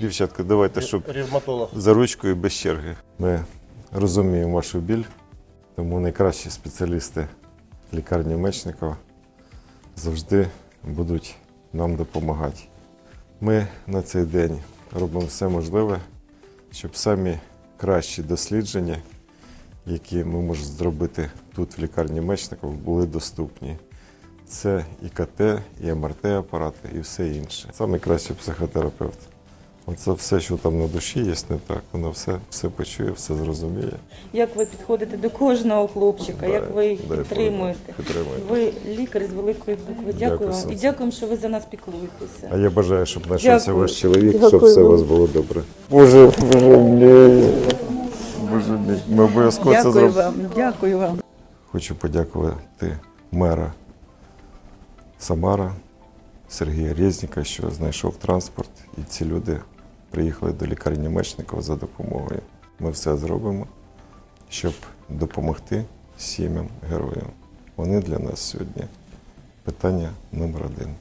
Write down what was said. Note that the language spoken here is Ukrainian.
Дівчатка, давайте, щоб Ревматолог. за ручкою без черги. Ми розуміємо вашу біль, тому найкращі спеціалісти лікарні Мечникова завжди будуть нам допомагати. Ми на цей день робимо все можливе, щоб самі кращі дослідження, які ми можемо зробити тут, в лікарні Мечникова, були доступні. Це і КТ, і МРТ-апарати, і все інше. Саме кращий психотерапевт. Оце все, що там на душі є, не так. Воно все, все почує, все зрозуміє. Як ви підходите до кожного хлопчика, Да, як ви їх підтримуєте. підтримуємо. Ви лікар з великої букви. Дякую, Дякую, вам. І дякуємо, що ви за нас піклуєтеся. А я бажаю, щоб знайшовся ваш чоловік, Дякую щоб все у вас було добре. Боже, боже мій. Боже мій. Ми обов'язково це Дякую вам, дякую вам. Хочу подякувати мера Самара Сергія Резніка, що знайшов транспорт, і ці люди приїхали до лікарні Мечникова за допомогою. Ми все зробимо, щоб допомогти сім'ям героям. Вони для нас сьогодні питання номер один.